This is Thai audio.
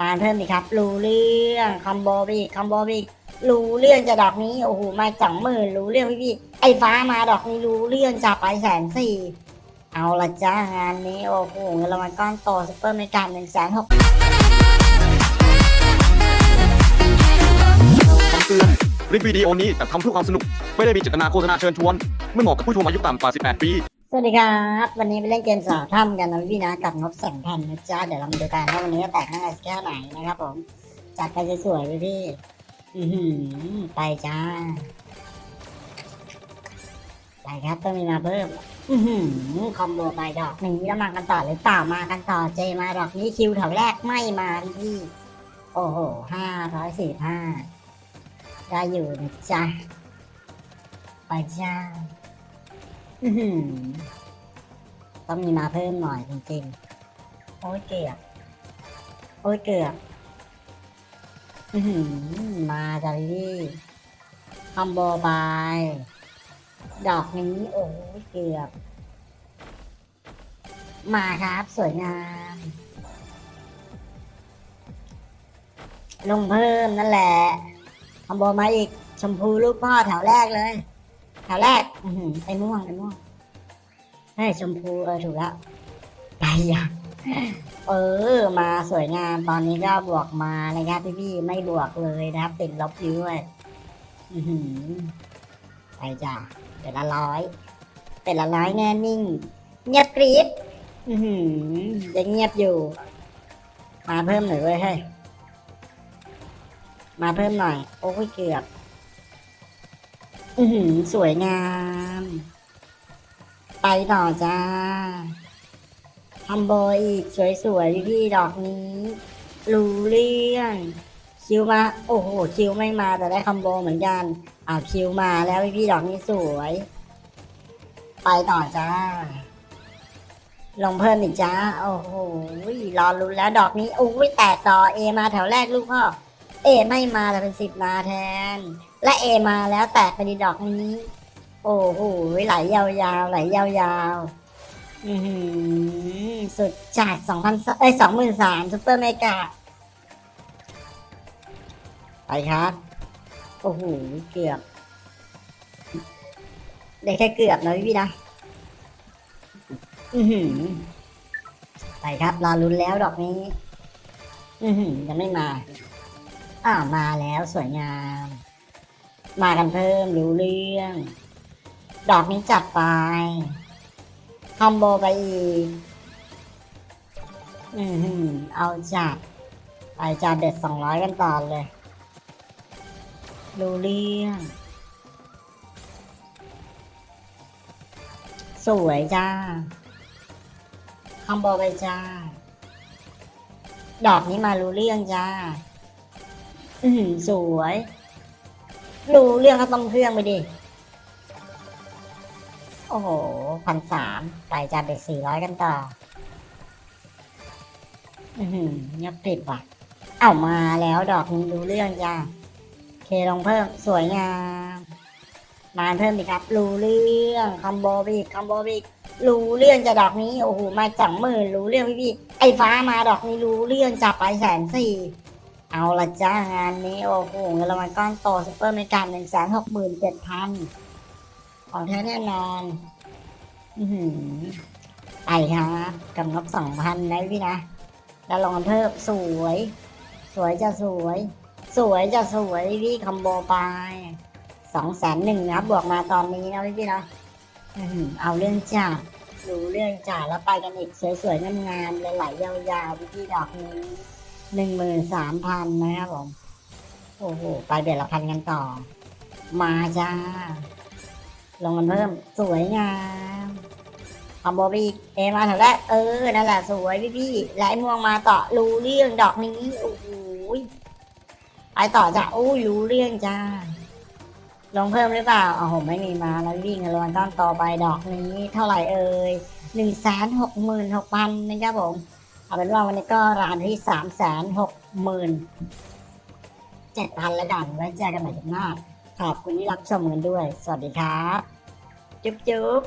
มาเพิ่มอีกครับ รู้เรื่องคอมโบไปอีกคอมโบไปอีกรู้เรื่องจะดอกนี้โอ้โหมาสองหมื่นรู้เรื่องพี่พี่ไอ้ฟ้ามาดอกนี้รู้เรื่องจะไปแสนสี่เอาละจ้างานนี้โอ้โหเงินรางวัลก้อนโตซุปเปอร์เมกาหนึ่งแสนหกคำเตือนคลิปวิดีโอนี้จัดทำเพื่อความสนุก ไม่ได้มีเจตนาโฆษณาเชิญชวน ไม่เหมาะกับผู้ชมอายุต่ำกว่า 18 ปี สวัสดีครับ วันนี้ไปเล่นเกมสาวถ้ำกันนะพี่นะกับงบสองพันนะจ๊ะเดี๋ยวเรามาดูกันว่าวันนี้จะแตกข้าแค่ไหนนะครับผม จัดไปสวยๆเลยพี่ อือหือไปจ้าไปครับต้องมีมาเพิ่ม อือหือคอมโบไปดอกนี้แล้วมากันต่อหรือเปล่ามากันต่อเจมาดอกนี้คิวแถวแรกไม่มาพี่ โอ้โหห้าร้อยสี่ห้าได้อยู่นะจ๊ะไปจ้า ต้องมีมาเพิ่มหน่อยจริงๆ โอ้ยเกือบ โอ้ยเกือบอื้อมาจารี่คอมโบไปดอกนี้โอ้ยเกือบ มาครับสวยงาม ลงเพิ่มนั่นแหละคอมโบมาอีกชมพูลูกพ่อแถวแรกเลย แถวแรกอือหือไอ้ม่วงไอ้ม่วงเฮ้ยชมพูเออถูกแล้วไปอะเออ มาสวยงามตอนนี้ก็บวกมานะครับพี่พี่ๆไม่บวกเลยนะครับ ติดลบอยู่ด้วยอือหือไปจ้ะเป็นละร้อยเป็นละร้อยแน่นิ่ง เงียบกริบอือหือยังเงียบอยู่ มาเพิ่มหน่อยเว้ยเฮ้ยมาเพิ่มหน่อย โอ้ยเกือบ อือหือสวยงาม ไปต่อจ้าทำโบอีก สวยๆพี่ดอกนี้รู้เรื่องคิวมา โอ้โห คิวไม่มาแต่ได้คอมโบเหมือนกันอ่าคิวมาแล้วพี่ดอกนี้สวย ไปต่อจ้า ลงเพิ่มอีกจ้า โอ้โหรอลุ้นแล้วดอกนี้โอ้ยแตกต่อเอมาแถวแรกลูกพ่อ เอไม่มาแต่เป็นสิบมาแทน และเอมาแล้วแตกไปดีดอกนี้ โอ้โหไหลยาวๆไหลยาวๆอือหือสุดจัดสองพันเอ้ยสองหมื่นสามซุปเปอร์เมกาไปครับ โอ้โหเกือบได้แค่เกือบนะพี่นะอือหือไปครับรอลุ้นแล้วดอกนี้ อือหือยังไม่มา อ้าวมาแล้วสวยงาม มากันเพิ่มรู้เรื่อง ดอกนี้จัดไปคอมโบไปอีกอือหือเอาจัดไปจัดเด็ดสองร้อยกันต่อเลย รู้เรื่อง สวยจ้าคอมโบไปจ้า ดอกนี้มารู้เรื่องจ้า อืมสวย รู้เรื่องก็ต้องเครื่องไปดิ โอ้โหพันสามไก่จานเด็กสี่ร้อยกันต่อ อือหือเงียบกริบว่ะ เอามาแล้วดอกนี้รู้เรื่องจ้าเคลงเพิ่มสวยงาม มาเพิ่มอีกครับ รู้เรื่องคอมโบไปอีกคอมโบไปอีกรู้เรื่องจะดอกนี้โอ้โหมาสองหมื่นรู้เรื่องพี่พี่ไอ้ฟ้ามาดอกนี้รู้เรื่องจับไปแสนสี่ เอาละจ้างานนี้โอ้โหเงินรางวัลก้อนโตซุปเปอร์เมกาหนึ่งแสนหกหมื่นเจ็ดพันของแท้แน่นอน อือหือไปครับกับงบสองพันนะพี่นะแล้วลองเพิ่มสวย สวยจะสวย สวยจะสวยพี่คอมโบไปสองแสนหนึ่งนะบวกมาตอนนี้นะพี่นะอื้อหือเอาเรื่องจ่าดูเรื่องจ่าแล้วไปกันอีกสวยๆงามๆเลยไหลยาวๆพี่พี่ดอกนี้ หนึ่งหมื่นสามพันนะครับผม โอ้โห ไปเดือนละพันกันต่อ มาจ้า ลงกันเพิ่ม สวยงามคอมโบไปอีเอมาแถวแรกเออ นั่นแหละสวยพี่พี่ๆแลม่วงมาต่อรู้เรื่องดอกนี้ โอ้โหไปต่อจ้ะโอ้ยรู้เรื่องจ้า ลงเพิ่มหรือเปล่าโอ้โหไม่มีมาแล้ววิ่งกันรวนต้อนต่อไปดอกนี้ เท่าไหร่เอ่ยหนึ่งแสนหกหมื่นหกพันนะครับผม เอาเป็นว่าวันนี้ก็ร้านที่สามแสนหกหมื่นเจ็ดพันละกันไว้เจอกันใหม่ถึงหน้าขอบคุณที่รับชมกันด้วย สวัสดีครับ จุ๊บจุ๊บ